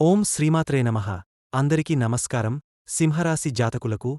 ఓం శ్రీమాత్రే నమః. అందరికీ నమస్కారం. సింహరాశి జాతకులకు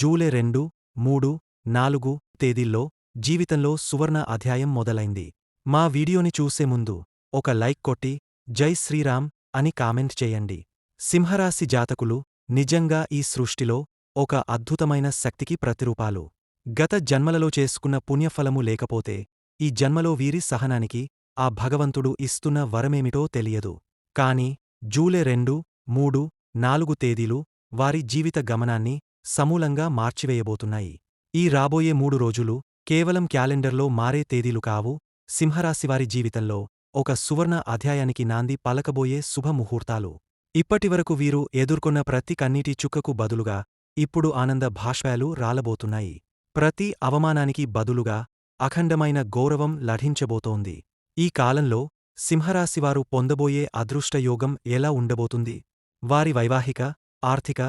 జూలై రెండు మూడు నాలుగు తేదీల్లో జీవితంలో సువర్ణ అధ్యాయం మొదలైంది. మా వీడియోని చూసే ముందు ఒక లైక్ కొట్టి జై శ్రీరామ్ అని కామెంట్ చేయండి. సింహరాశి జాతకులు నిజంగా ఈ సృష్టిలో ఒక అద్భుతమైన శక్తికి ప్రతిరూపాలు. గత జన్మలలో చేసుకున్న పుణ్యఫలము లేకపోతే ఈ జన్మలో వీరి సహనానికి ఆ భగవంతుడు ఇస్తున్న వరమేమిటో తెలియదు. కాని జూలై రెండు మూడు నాలుగు తేదీలు వారి జీవిత గమనాన్ని సమూలంగా మార్చివేయబోతున్నాయి. ఈ రాబోయే మూడు రోజులు కేవలం క్యాలెండర్లో మారే తేదీలు కావు. సింహరాశివారి జీవితంలో ఒక సువర్ణ అధ్యాయానికి నాంది పలకబోయే శుభముహూర్తాలు ఇప్పటివరకు వీరు ఎదుర్కొన్న ప్రతి కన్నీటి చుక్కకు బదులుగా ఇప్పుడు ఆనంద భాష్పాలు రాలబోతున్నాయి. ప్రతి అవమానానికి బదులుగా అఖండమైన గౌరవం లభించబోతోంది. ఈ కాలంలో సింహరాశివారు పొందబోయే అదృష్టయోగం ఎలా ఉండబోతుంది? వారి వైవాహిక ఆర్థిక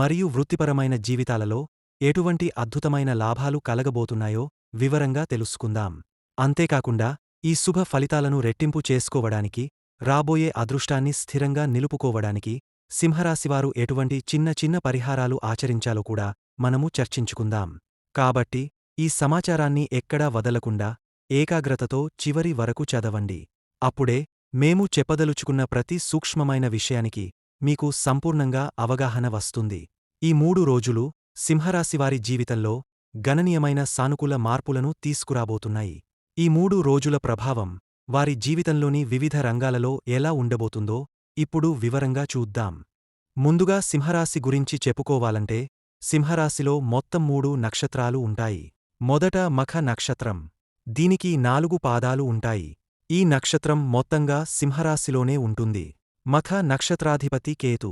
మరియు వృత్తిపరమైన జీవితాలలో ఎటువంటి అద్భుతమైన లాభాలు కలగబోతున్నాయో వివరంగా తెలుసుకుందాం. అంతేకాకుండా ఈ శుభ ఫలితాలను రెట్టింపు చేసుకోవడానికి రాబోయే అదృష్టాన్ని స్థిరంగా నిలుపుకోవడానికి సింహరాశివారు ఎటువంటి చిన్న చిన్న పరిహారాలు ఆచరించాలో కూడా మనము చర్చించుకుందాం. కాబట్టి ఈ సమాచారాన్ని ఎక్కడా వదలకుండా ఏకాగ్రతతో చివరి వరకు చదవండి. అప్పుడే మేము చెప్పదలుచుకున్న ప్రతి సూక్ష్మమైన విషయానికి మీకు సంపూర్ణంగా అవగాహన వస్తుంది. ఈ మూడు రోజులు సింహరాశివారి జీవితంలో గణనీయమైన సానుకూల మార్పులను తీసుకురాబోతున్నాయి. ఈ మూడు రోజుల ప్రభావం వారి జీవితంలోని వివిధ రంగాలలో ఎలా ఉండబోతుందో ఇప్పుడు వివరంగా చూద్దాం. ముందుగా సింహరాశి గురించి చెప్పుకోవాలంటే సింహరాశిలో మొత్తం మూడు నక్షత్రాలు ఉంటాయి. మొదట మఖ నక్షత్రం. దీనికి నాలుగు పాదాలు ఉంటాయి. ఈ నక్షత్రం మొత్తంగా సింహరాశిలోనే ఉంటుంది. మఖ నక్షత్రాధిపతి కేతు.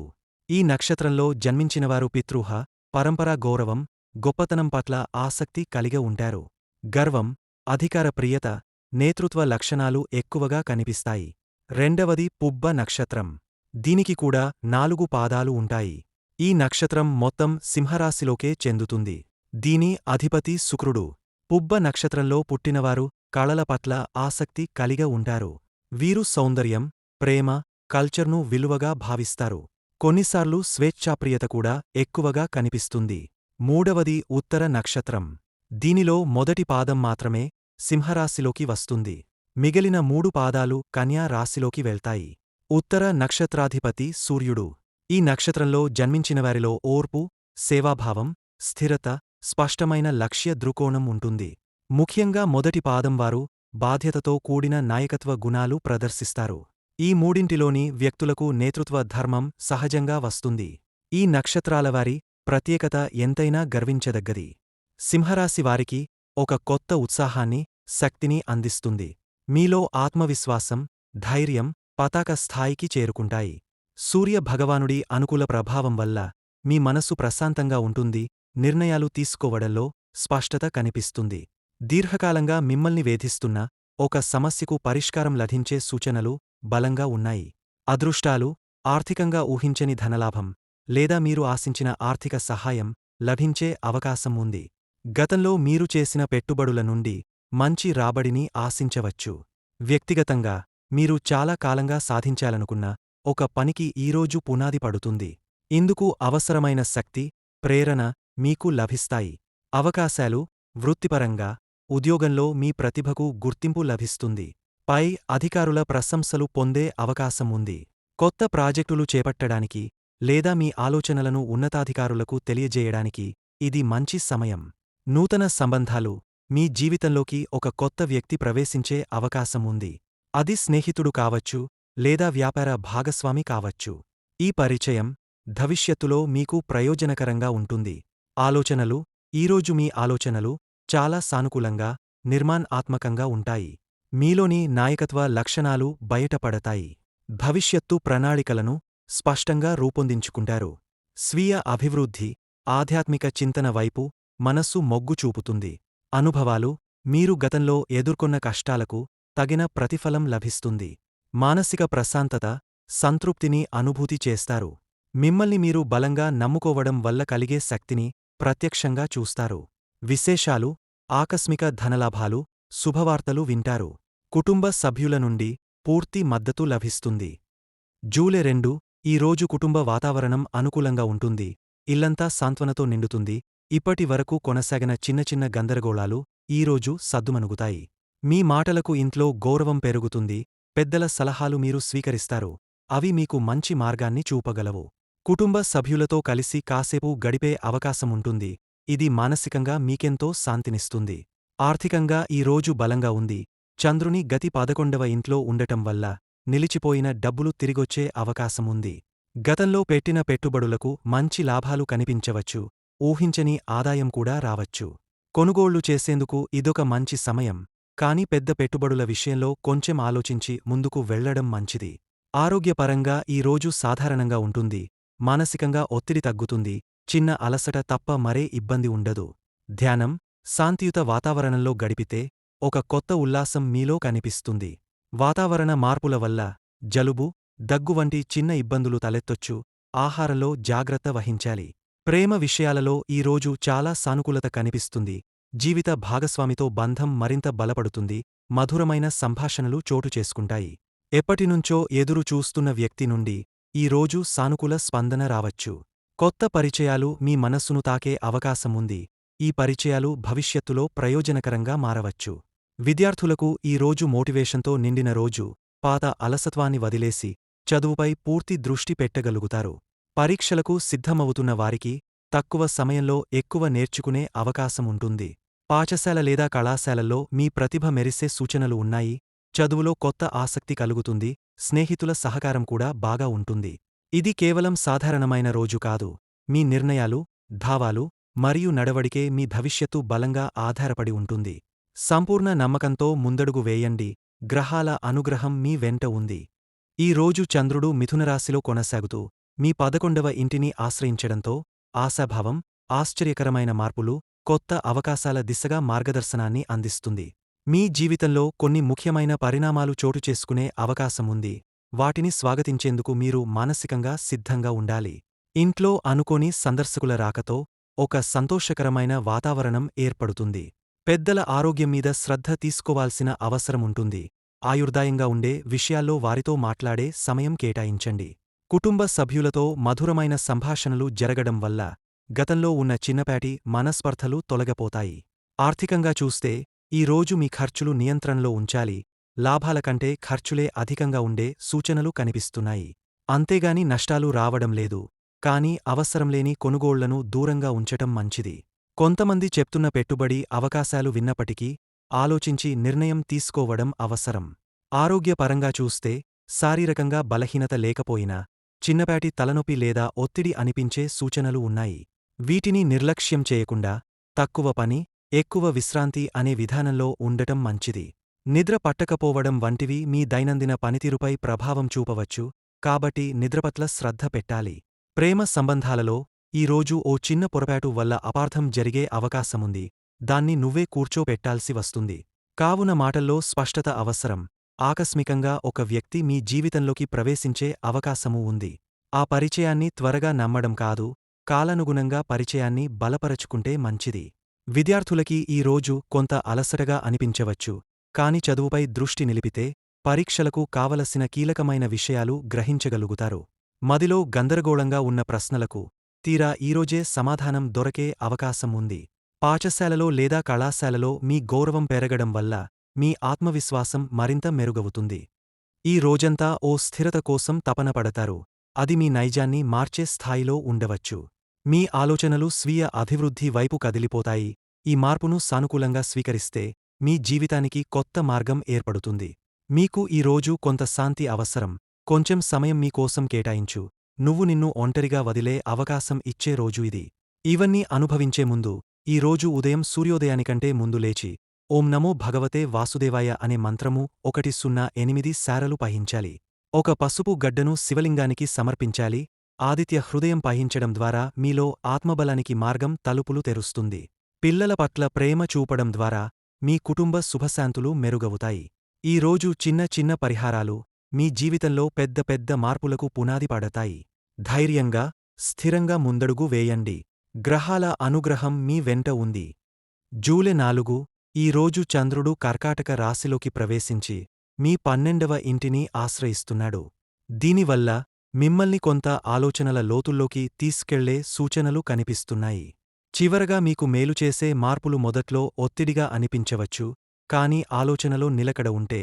ఈ నక్షత్రంలో జన్మించినవారు పితృహ పరంపరా గౌరవం గొప్పతనం పట్ల ఆసక్తి కలిగి ఉంటారు. గర్వం అధికార ప్రియత నేతృత్వ లక్షణాలు ఎక్కువగా కనిపిస్తాయి. రెండవది పుబ్బ నక్షత్రం. దీనికి కూడా నాలుగు పాదాలు ఉంటాయి. ఈ నక్షత్రం మొత్తం సింహరాశిలోకే చెందుతుంది. దీని అధిపతి శుక్రుడు. పుబ్బ నక్షత్రంలో పుట్టినవారు కళల పట్ల ఆసక్తి కలిగ ఉంటారు. వీరు సౌందర్యం ప్రేమ కల్చర్ను విలువగా భావిస్తారు. కొన్నిసార్లు స్వేచ్ఛాప్రియత కూడా ఎక్కువగా కనిపిస్తుంది. మూడవది ఉత్తర నక్షత్రం. దీనిలో మొదటి పాదం మాత్రమే సింహరాశిలోకి వస్తుంది. మిగిలిన మూడు పాదాలు కన్యా రాశిలోకి వెళ్తాయి. ఉత్తర నక్షత్రాధిపతి సూర్యుడు. ఈ నక్షత్రంలో జన్మించినవారిలో ఓర్పు సేవాభావం స్థిరత స్పష్టమైన లక్ష్య దృకోణం ఉంటుంది. ముఖ్యంగా మొదటి పాదం వారు బాధ్యతతో కూడిన నాయకత్వ గుణాలు ప్రదర్శిస్తారు. ఈ మూడింటిలోని వ్యక్తులకు నేతృత్వ ధర్మం సహజంగా వస్తుంది. ఈ నక్షత్రాలవారి ప్రత్యేకత ఎంతైనా గర్వించదగ్గది. సింహరాశి వారికి ఒక కొత్త ఉత్సాహాన్ని శక్తిని అందిస్తుంది. మీలో ఆత్మవిశ్వాసం ధైర్యం పతాక స్థాయికి చేరుకుంటాయి. సూర్య భగవానుడి అనుకూల ప్రభావం వల్ల మీ మనసు ప్రశాంతంగా ఉంటుంది నిర్ణయాలు తీసుకోవడంలో స్పష్టత కనిపిస్తుంది. దీర్ఘకాలంగా మిమ్మల్ని వేధిస్తున్న ఒక సమస్యకు పరిష్కారం లభించే సూచనలు బలంగా ఉన్నాయి. అదృష్టాలు ఆర్థికంగా ఊహించని ధనలాభం లేదా మీరు ఆశించిన ఆర్థిక సహాయం లభించే అవకాశం ఉంది. గతంలో మీరు చేసిన పెట్టుబడుల నుండి మంచి రాబడిని ఆశించవచ్చు. వ్యక్తిగతంగా మీరు చాలా కాలంగా సాధించాలనుకున్న ఒక పనికి ఈరోజు పునాది పడుతుంది. ఇందుకు అవసరమైన శక్తి ప్రేరణ మీకు లభిస్తాయి. అవకాశాలు వృత్తిపరంగా ఉద్యోగంలో మీ ప్రతిభకు గుర్తింపు లభిస్తుంది. పై అధికారుల ప్రశంసలు పొందే అవకాశం ఉంది. కొత్త ప్రాజెక్టులు చేపట్టడానికి లేదా మీ ఆలోచనలను ఉన్నతాధికారులకు తెలియజేయడానికి ఇది మంచి సమయం. నూతన సంబంధాలు మీ జీవితంలోకి ఒక కొత్త వ్యక్తి ప్రవేశించే అవకాశం ఉంది. అది స్నేహితుడు కావచ్చు లేదా వ్యాపార భాగస్వామి కావచ్చు. ఈ పరిచయం భవిష్యత్తులో మీకు ప్రయోజనకరంగా ఉంటుంది. ఆలోచనలు ఈరోజు మీ ఆలోచనలు చాలా సానుకూలంగా నిర్మాణాత్మకంగా ఉంటాయి. మీలోని నాయకత్వ లక్షణాలు బయటపడతాయి. భవిష్యత్తు ప్రణాళికలను స్పష్టంగా రూపొందించుకుంటారు. స్వీయ అభివృద్ధి ఆధ్యాత్మిక చింతన వైపు మనస్సు మొగ్గు చూపుతుంది. అనుభవాలు మీరు గతంలో ఎదుర్కొన్న కష్టాలకు తగిన ప్రతిఫలం లభిస్తుంది. మానసిక ప్రశాంతత సంతృప్తిని అనుభూతి చేస్తారు. మిమ్మల్ని మీరు బలంగా నమ్ముకోవడం వల్ల కలిగే శక్తిని ప్రత్యక్షంగా చూస్తారు. విశేషాలు ఆకస్మిక ధనలాభాలు శుభవార్తలు వింటారు. కుటుంబ సభ్యుల నుండి పూర్తి మద్దతు లభిస్తుంది. జూలై రెండు ఈ రోజు కుటుంబ వాతావరణం అనుకూలంగా ఉంటుంది. ఇల్లంతా సాంత్వనతో నిండుతుంది. ఇప్పటి వరకు కొనసాగిన చిన్న చిన్న గందరగోళాలు ఈరోజు సద్దుమణుగుతాయి. మీ మాటలకు ఇంట్లో గౌరవం పెరుగుతుంది. పెద్దల సలహాలు మీరు స్వీకరిస్తారు. అవి మీకు మంచి మార్గాన్ని చూపగలవు. కుటుంబ సభ్యులతో కలిసి కాసేపు గడిపే అవకాశముంటుంది. ఇది మానసికంగా మీకెంతో శాంతినిస్తుంది. ఆర్థికంగా ఈ రోజు బలంగా ఉంది. చంద్రుని గతి పదకొండవ ఇంట్లో ఉండటం వల్ల నిలిచిపోయిన డబ్బులు తిరిగొచ్చే అవకాశముంది గతంలో పెట్టిన పెట్టుబడులకు మంచి లాభాలు కనిపించవచ్చు. ఊహించని ఆదాయం కూడా రావచ్చు. కొనుగోళ్ళు చేసేందుకు ఇదొక మంచి సమయం. కాని పెద్ద పెట్టుబడుల విషయంలో కొంచెం ఆలోచించి ముందుకు వెళ్ళడం మంచిది. ఆరోగ్యపరంగా ఈ రోజు సాధారణంగా ఉంటుంది. మానసికంగా ఒత్తిడి తగ్గుతుంది. చిన్న అలసట తప్ప మరే ఇబ్బంది ఉండదు. ధ్యానం శాంతియుత వాతావరణంలో గడిపితే ఒక కొత్త ఉల్లాసం మీలో కనిపిస్తుంది. వాతావరణ మార్పుల వల్ల జలుబు దగ్గు వంటి చిన్న ఇబ్బందులు తలెత్తొచ్చు. ఆహారంలో జాగ్రత్త వహించాలి. ప్రేమ విషయాలలో ఈ రోజు చాలా సానుకూలత కనిపిస్తుంది. జీవిత భాగస్వామితో బంధం మరింత బలపడుతుంది. మధురమైన సంభాషణలు చోటు చేసుకుంటాయి. ఎప్పటినుంచో ఎదురు చూస్తున్న వ్యక్తి నుండి ఈ రోజు సానుకూల స్పందన రావచ్చు. కొత్త పరిచయాలు మీ మనస్సును తాకే అవకాశముంది. ఈ పరిచయాలు భవిష్యత్తులో ప్రయోజనకరంగా మారవచ్చు. విద్యార్థులకు ఈ రోజు మోటివేషన్తో నిండిన రోజు. పాత అలసత్వాన్ని వదిలేసి చదువుపై పూర్తి దృష్టి పెట్టగలుగుతారు. పరీక్షలకు సిద్ధమవుతున్న వారికి తక్కువ సమయంలో ఎక్కువ నేర్చుకునే అవకాశముంటుంది. పాఠశాల లేదా కళాశాలల్లో మీ ప్రతిభ మెరిసే సూచనలు ఉన్నాయి. చదువులో కొత్త ఆసక్తి కలుగుతుంది. స్నేహితుల సహకారం కూడా బాగా ఉంటుంది. ఇది కేవలం సాధారణమైన రోజు కాదు. మీ నిర్ణయాలు ధావాలు మరియు నడవడికే మీ భవిష్యత్తు బలంగా ఆధారపడి ఉంటుంది. సంపూర్ణ నమ్మకంతో ముందడుగు వేయండి. గ్రహాల అనుగ్రహం మీ వెంట ఉంది. ఈ రోజు చంద్రుడు మిథునరాశిలో కొనసాగుతూ మీ పదకొండవ ఇంటిని ఆశ్రయించడంతో ఆశాభావం ఆశ్చర్యకరమైన మార్పులు కొత్త అవకాశాల దిశగా మార్గదర్శనాన్ని అందిస్తుంది. మీ జీవితంలో కొన్ని ముఖ్యమైన పరిణామాలు చోటు చేసుకునే అవకాశముంది వాటిని స్వాగతించేందుకు మీరు మానసికంగా సిద్ధంగా ఉండాలి. ఇంట్లో అనుకోని సందర్శకుల రాకతో ఒక సంతోషకరమైన వాతావరణం ఏర్పడుతుంది. పెద్దల ఆరోగ్యం మీద శ్రద్ధ తీసుకోవాల్సిన అవసరముంటుంది ఆయుర్దాయంగా ఉండే విషయాల్లో వారితో మాట్లాడే సమయం కేటాయించండి. కుటుంబ సభ్యులతో మధురమైన సంభాషణలు జరగడం వల్ల గతంలో ఉన్న చిన్నపాటి మనస్పర్ధలు తొలగపోతాయి. ఆర్థికంగా చూస్తే ఈ రోజు మీ ఖర్చులు నియంత్రణలో ఉంచాలి. లాభాల కంటే ఖర్చులే అధికంగా ఉండే సూచనలు కనిపిస్తున్నాయి. అంతేగాని నష్టాలు రావడం లేదు. కానీ అవసరంలేని కొనుగోళ్ళను దూరంగా ఉంచటం మంచిది. కొంతమంది చెప్తున్న పెట్టుబడి అవకాశాలు విన్నప్పటికీ ఆలోచించి నిర్ణయం తీసుకోవడం అవసరం. ఆరోగ్యపరంగా చూస్తే శారీరకంగా బలహీనత లేకపోయినా చిన్నపాటి తలనొప్పి లేదా ఒత్తిడి అనిపించే సూచనలు ఉన్నాయి. వీటిని నిర్లక్ష్యం చేయకుండా తక్కువ పని ఎక్కువ విశ్రాంతి అనే విధానంలో ఉండటం మంచిది. నిద్ర పట్టకపోవడం వంటివి మీ దైనందిన పనితీరుపై ప్రభావం చూపవచ్చు కాబట్టి నిద్రపట్ల శ్రద్ధ పెట్టాలి. ప్రేమ సంబంధాలలో ఈరోజు ఓ చిన్న పొరపాటు వల్ల అపార్థం జరిగే అవకాశముంది. దాన్ని నువ్వే కూర్చోపెట్టాల్సి వస్తుంది. కావున మాటల్లో స్పష్టత అవసరం. ఆకస్మికంగా ఒక వ్యక్తి మీ జీవితంలోకి ప్రవేశించే అవకాశమూ ఉంది. ఆ పరిచయాన్ని త్వరగా నమ్మడం కాదు కాలానుగుణంగా పరిచయాన్ని బలపరచుకుంటే మంచిది. విద్యార్థులకి ఈ రోజు కొంత అలసటగా అనిపించవచ్చు. కాని చదువుపై దృష్టి నిలిపితే పరీక్షలకు కావలసిన కీలకమైన విషయాలు గ్రహించగలుగుతారు. మదిలో గందరగోళంగా ఉన్న ప్రశ్నలకు తీరా ఈరోజే సమాధానం దొరకే అవకాశం ఉంది. పాఠశాలలో లేదా కళాశాలలో మీ గౌరవం పెరగడం వల్ల మీ ఆత్మవిశ్వాసం మరింత మెరుగవుతుంది. ఈ రోజంతా ఓ స్థిరత కోసం తపన పడతారు. అది మీ నైజాన్ని మార్చే స్థాయిలో ఉండవచ్చు. మీ ఆలోచనలు స్వీయ అభివృద్ధి వైపు కదిలిపోతాయి. ఈ మార్పును సానుకూలంగా స్వీకరిస్తే మీ జీవితానికి కొత్త మార్గం ఏర్పడుతుంది. మీకు ఈ రోజు కొంత శాంతి అవసరం. కొంచెం సమయం మీకోసం కేటాయించు. నువ్వు నిన్ను ఒంటరిగా వదిలే అవకాశం ఇచ్చే రోజు ఇది. ఇవన్నీ అనుభవించే ముందు ఈ రోజు ఉదయం సూర్యోదయానికంటే ముందు లేచి ఓం నమో భగవతే వాసుదేవాయ అనే మంత్రము ఒకటి సున్నా ఎనిమిది శారలు పహించాలి ఒక పసుపు గడ్డను శివలింగానికి సమర్పించాలి. ఆదిత్య హృదయం పహించడం ద్వారా మీలో ఆత్మబలానికి మార్గం తలుపులు తెరుస్తుంది. పిల్లల పట్ల ప్రేమ చూపడం ద్వారా మీ కుటుంబ శుభశాంతులు మెరుగవుతాయి. ఈరోజు చిన్న చిన్న పరిహారాలు మీ జీవితంలో పెద్ద పెద్ద మార్పులకు పునాది పడతాయి. ధైర్యంగా స్థిరంగా ముందడుగు వేయండి. గ్రహాల అనుగ్రహం మీ వెంట ఉంది. జూలై నాలుగు ఈ రోజు చంద్రుడు కర్కాటక రాశిలోకి ప్రవేశించి మీ పన్నెండవ ఇంటిని ఆశ్రయిస్తున్నాడు. దీనివల్ల మిమ్మల్ని కొంత ఆలోచనల లోతుల్లోకి తీసుకెళ్ళే సూచనలు కనిపిస్తున్నాయి. చివరగా మీకు మేలు చేసే మార్పులు మొదట్లో ఒత్తిడిగా అనిపించవచ్చు కాని ఆలోచనలో నిలకడ ఉంటే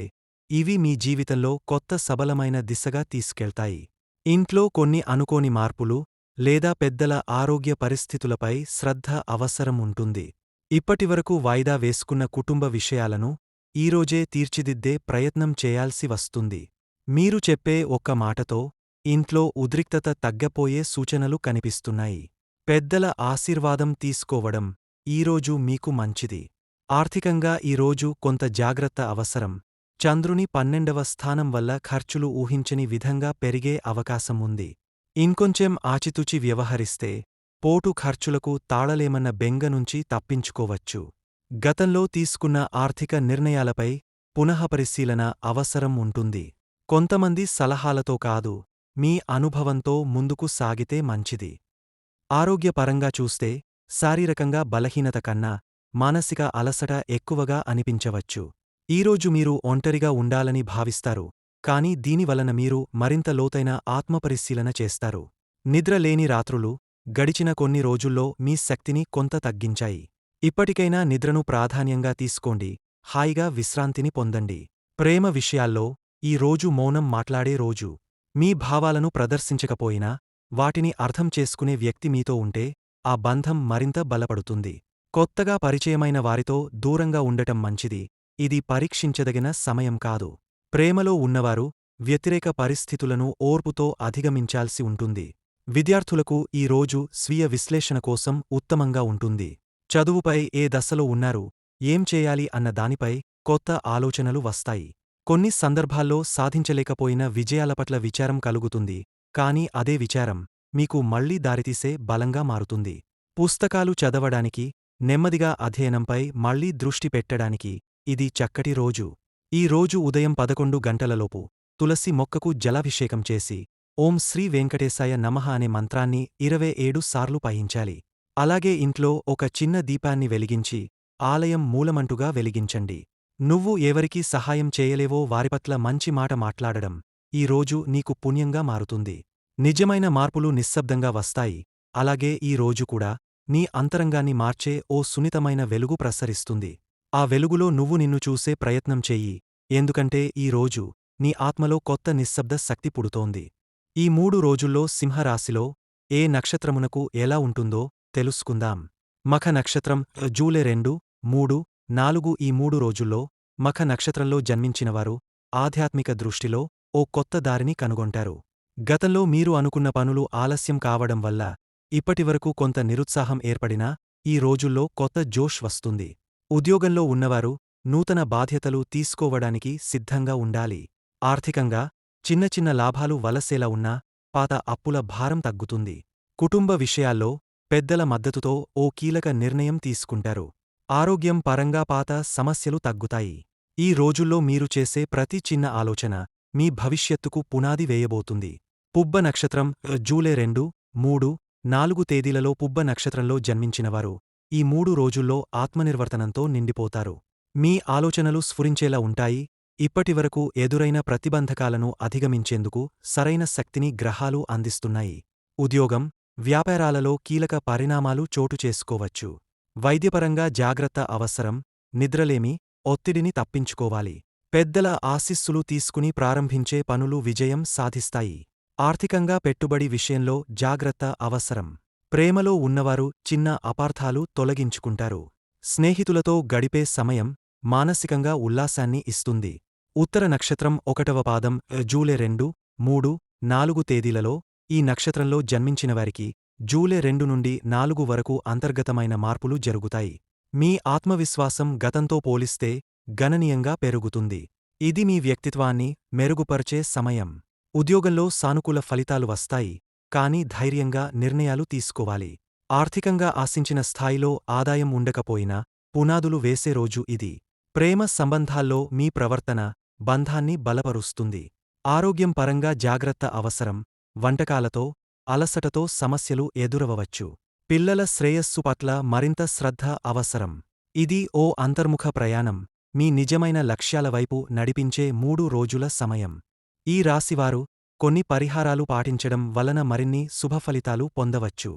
ఇవి మీ జీవితంలో కొత్త సబలమైన దిశగా తీసుకెళ్తాయి. ఇంట్లో కొన్ని అనుకోని మార్పులు లేదా పెద్దల ఆరోగ్య పరిస్థితులపై శ్రద్ధ అవసరం ఉంటుంది. ఇప్పటివరకు వాయిదా వేసుకున్న కుటుంబ విషయాలను ఈరోజే తీర్చిదిద్దే ప్రయత్నం చేయాల్సి వస్తుంది. మీరు చెప్పే ఒక్క మాటతో ఇంట్లో ఉద్రిక్తత తగ్గపోయే సూచనలు కనిపిస్తున్నాయి. పెద్దల ఆశీర్వాదం తీసుకోవడం ఈరోజు మీకు మంచిది. ఆర్థికంగా ఈరోజు కొంత జాగ్రత్త అవసరం. చంద్రుని పన్నెండవ స్థానం వల్ల ఖర్చులు ఊహించని విధంగా పెరిగే అవకాశం ఉంది. ఇంకొంచెం ఆచితూచి వ్యవహరిస్తే పోటు ఖర్చులకు తాళలేమన్న బెంగ నుంచి తప్పించుకోవచ్చు. గతంలో తీసుకున్న ఆర్థిక నిర్ణయాలపై పునఃపరిశీలన అవసరం ఉంటుంది. కొంతమంది సలహాలతో కాదు మీ అనుభవంతో ముందుకు సాగితే మంచిది. ఆరోగ్యపరంగా చూస్తే శారీరకంగా బలహీనత కన్నా మానసిక అలసట ఎక్కువగా అనిపించవచ్చు. ఈరోజు మీరు ఒంటరిగా ఉండాలని భావిస్తారు కాని దీనివలన మీరు మరింత లోతైన ఆత్మపరిశీలన చేస్తారు. నిద్ర లేని రాత్రులు గడిచిన కొన్ని రోజుల్లో మీ శక్తిని కొంత తగ్గించాయి. ఇప్పటికైనా నిద్రను ప్రాధాన్యంగా తీసుకోండి హాయిగా విశ్రాంతిని పొందండి. ప్రేమ విషయాల్లో ఈ రోజు మౌనం మాట్లాడే రోజు. మీ భావాలను ప్రదర్శించకపోయినా వాటిని అర్థం చేసుకునే వ్యక్తి మీతో ఉంటే ఆ బంధం మరింత బలపడుతుంది. కొత్తగా పరిచయమైన వారితో దూరంగా ఉండటం మంచిది. ఇది పరీక్షించదగిన సమయం కాదు. ప్రేమలో ఉన్నవారు వ్యతిరేక పరిస్థితులను ఓర్పుతో అధిగమించాల్సి ఉంటుంది. విద్యార్థులకు ఈ రోజు స్వీయ విశ్లేషణ కోసం ఉత్తమంగా ఉంటుంది. చదువుపై ఏ దశలో ఉన్నారు ఏం చేయాలి అన్న దానిపై కొత్త ఆలోచనలు వస్తాయి. కొన్ని సందర్భాల్లో సాధించలేకపోయిన విజయాల పట్ల విచారం కలుగుతుంది. కాని అదే విచారం. మీకు మళ్ళీ దారితీసే బలంగా మారుతుంది. పుస్తకాలు చదవడానికి నెమ్మదిగా అధ్యయనంపై మళ్ళీ దృష్టి పెట్టడానికి ఇది చక్కటి రోజు. ఈ రోజు ఉదయం పదకొండు గంటలలోపు తులసి మొక్కకు జలాభిషేకం చేసి ఓం శ్రీ వెంకటేశాయ నమః అనే మంత్రాన్ని ఇరవై ఏడు సార్లు పయించాలి అలాగే ఇంట్లో ఒక చిన్న దీపాన్ని వెలిగించి ఆలయం మూలమంటుగా వెలిగించండి. నువ్వు ఎవరికీ సహాయం చేయలేవో వారిపట్ల మంచి మాట మాట్లాడడం ఈ రోజు నీకు పుణ్యంగా మారుతుంది. నిజమైన మార్పులు నిశ్శబ్దంగా వస్తాయి. అలాగే ఈ రోజు కూడా నీ అంతరంగాన్ని మార్చే ఓ సున్నితమైన వెలుగు ప్రసరిస్తుంది. ఆ వెలుగులో నువ్వు నిన్ను చూసే ప్రయత్నం చెయ్యి ఎందుకంటే ఈ రోజు నీ ఆత్మలో కొత్త నిశ్శబ్ద శక్తి పుడుతోంది. ఈ మూడు రోజుల్లో సింహరాశిలో ఏ నక్షత్రమునకు ఎలా ఉంటుందో తెలుసుకుందాం. మఖ నక్షత్రం జూలై రెండు మూడు నాలుగు ఈ మూడు రోజుల్లో మఖ నక్షత్రంలో జన్మించినవారు ఆధ్యాత్మిక దృష్టిలో ఓ కొత్త దారిని కనుగొంటారు. గతంలో మీరు అనుకున్న పనులు ఆలస్యం కావడం వల్ల ఇప్పటివరకు కొంత నిరుత్సాహం ఏర్పడినా ఈ రోజుల్లో కొత్త జోష్ వస్తుంది. ఉద్యోగంలో ఉన్నవారు నూతన బాధ్యతలు తీసుకోవడానికి సిద్ధంగా ఉండాలి. ఆర్థికంగా చిన్న చిన్న లాభాలు వలసేలా ఉన్నా పాత అప్పుల భారం తగ్గుతుంది. కుటుంబ విషయాల్లో పెద్దల మద్దతుతో ఓ కీలక నిర్ణయం తీసుకుంటారు. ఆరోగ్యం పరంగా పాత సమస్యలు తగ్గుతాయి. ఈ రోజుల్లో మీరు చేసే ప్రతి చిన్న ఆలోచన మీ భవిష్యత్తుకు పునాది వేయబోతుంది. పుబ్బ నక్షత్రం జూలై రెండు మూడు నాలుగు తేదీలలో పుబ్బ నక్షత్రంలో జన్మించినవారు. ఈ మూడు రోజుల్లో ఆత్మనిర్వర్తనంతో నిండిపోతారు. మీ ఆలోచనలు స్ఫురించేలా ఉంటాయి. ఇప్పటివరకు ఎదురైన ప్రతిబంధకాలను అధిగమించేందుకు సరైన శక్తిని గ్రహాలు అందిస్తున్నాయి. ఉద్యోగం వ్యాపారాలలో కీలక పరిణామాలు చోటు చేసుకోవచ్చు. వైద్యపరంగా జాగ్రత్త అవసరం. నిద్రలేమి ఒత్తిడిని తప్పించుకోవాలి. పెద్దల ఆశిస్సులు తీసుకుని ప్రారంభించే పనులు విజయం సాధిస్తాయి. ఆర్థికంగా పెట్టుబడి విషయంలో జాగ్రత్త అవసరం. ప్రేమలో ఉన్నవారు చిన్న అపార్థాలు తొలగించుకుంటారు. స్నేహితులతో గడిపే సమయం మానసికంగా ఉల్లాసాన్ని ఇస్తుంది. ఉత్తర నక్షత్రం ఒకటవ పాదం జూలై రెండు మూడు నాలుగు తేదీలలో ఈ నక్షత్రంలో జన్మించినవారికి జూలై రెండు నుండి నాలుగు వరకు అంతర్గతమైన మార్పులు జరుగుతాయి. మీ ఆత్మవిశ్వాసం గతంతో పోలిస్తే గణనీయంగా పెరుగుతుంది. ఇది మీ వ్యక్తిత్వాన్ని మెరుగుపరిచే సమయం. ఉద్యోగంలో సానుకూల ఫలితాలు వస్తాయి కాని ధైర్యంగా నిర్ణయాలు తీసుకోవాలి. ఆర్థికంగా ఆశించిన స్థాయిలో ఆదాయం ఉండకపోయినా పునాదులు వేసే రోజు ఇది. ప్రేమ సంబంధాల్లో మీ ప్రవర్తన బంధాన్ని బలపరుస్తుంది. ఆరోగ్యం పరంగా జాగ్రత్త అవసరం. వంటకాలతో అలసటతో సమస్యలు ఎదురవవచ్చు. పిల్లల శ్రేయస్సు పట్ల మరింత శ్రద్ధ అవసరం. ఇది ఓ అంతర్ముఖ ప్రయాణం. మీ నిజమైన లక్ష్యాల వైపు నడిపించే మూడు రోజుల సమయం. ఈ రాశివారు కొన్ని పరిహారాలు పాటించడం వలన మరిన్ని శుభఫలితాలు పొందవచ్చు.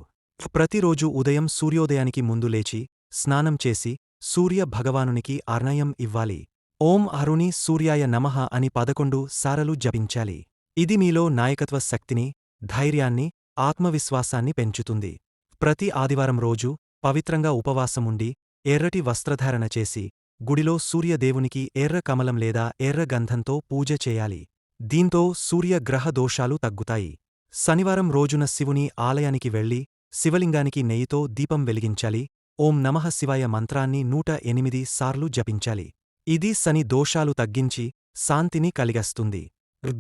ప్రతిరోజు ఉదయం సూర్యోదయానికి ముందు లేచి స్నానం చేసి సూర్య భగవానునికి అర్ణయం ఇవ్వాలి. ఓం అరుణి సూర్యాయ నమః అని పదకొండు సారలు జపించాలి. ఇది మీలో నాయకత్వ శక్తిని ధైర్యాన్ని ఆత్మవిశ్వాసాన్ని పెంచుతుంది. ప్రతి ఆదివారం రోజు పవిత్రంగా ఉపవాసముండి ఎర్రటి వస్త్రధారణ చేసి గుడిలో సూర్యదేవునికి ఎర్ర కమలం లేదా ఎర్ర గంధంతో పూజ చేయాలి. దీంతో సూర్యగ్రహ దోషాలు తగ్గుతాయి. శనివారం రోజున శివుని ఆలయానికి వెళ్ళి శివలింగానికి నెయ్యితో దీపం వెలిగించాలి. ఓం నమః శివాయ మంత్రాన్ని నూట ఎనిమిది సార్లు జపించాలి. ఇది శని దోషాలు తగ్గించి శాంతిని కలిగస్తుంది.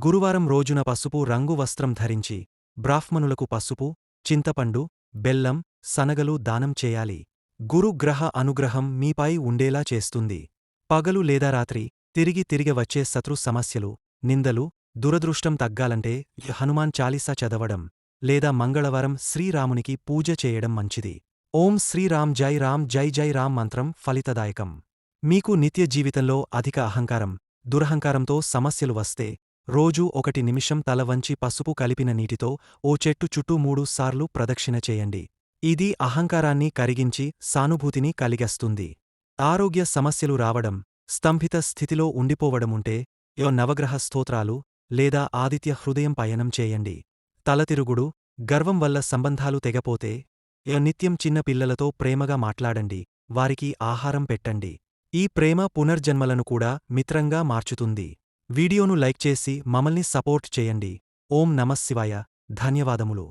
గురువారం రోజున పసుపు రంగు వస్త్రం ధరించి బ్రాహ్మణులకు పసుపు చింతపండు బెల్లం సనగలు దానం చేయాలి. గురుగ్రహ అనుగ్రహం మీపై ఉండేలా చేస్తుంది. పగలు లేదా రాత్రి తిరిగి తిరిగి వచ్చే శత్రు సమస్యలు నిందలు దురదృష్టం తగ్గాలంటే హనుమాన్ చాలీసా చదవడం లేదా మంగళవారం శ్రీరామునికి పూజ చేయడం మంచిది. ఓం శ్రీరామ్ జై రామ్ జై జై రామ్ మంత్రం ఫలితదాయకం. మీకు నిత్య జీవితంలో అధిక అహంకారం దురహంకారంతో సమస్యలు వస్తే రోజూ ఒకటి నిమిషం తల వంచి పసుపు కలిపిన నీటితో ఓ చెట్టు చుట్టూ మూడు సార్లు ప్రదక్షిణ చేయండి. ఇది అహంకారాన్ని కరిగించి సానుభూతిని కలిగస్తుంది. ఆరోగ్య సమస్యలు రావడం స్తంభిత స్థితిలో ఉండిపోవడముంటే యో నవగ్రహ స్తోత్రాలు లేదా ఆదిత్య హృదయం పయనం చేయండి. తలతిరుగుడు గర్వం వల్ల సంబంధాలు తెగపోతే యో నిత్యం చిన్న పిల్లలతో ప్రేమగా మాట్లాడండి వారికి ఆహారం పెట్టండి. ఈ ప్రేమ పునర్జన్మలను కూడా మిత్రంగా మార్చుతుంది. వీడియోను లైక్ చేసి మమల్ని సపోర్ట్ చేయండి. ఓం నమశివాయ ధన్యవాదములు.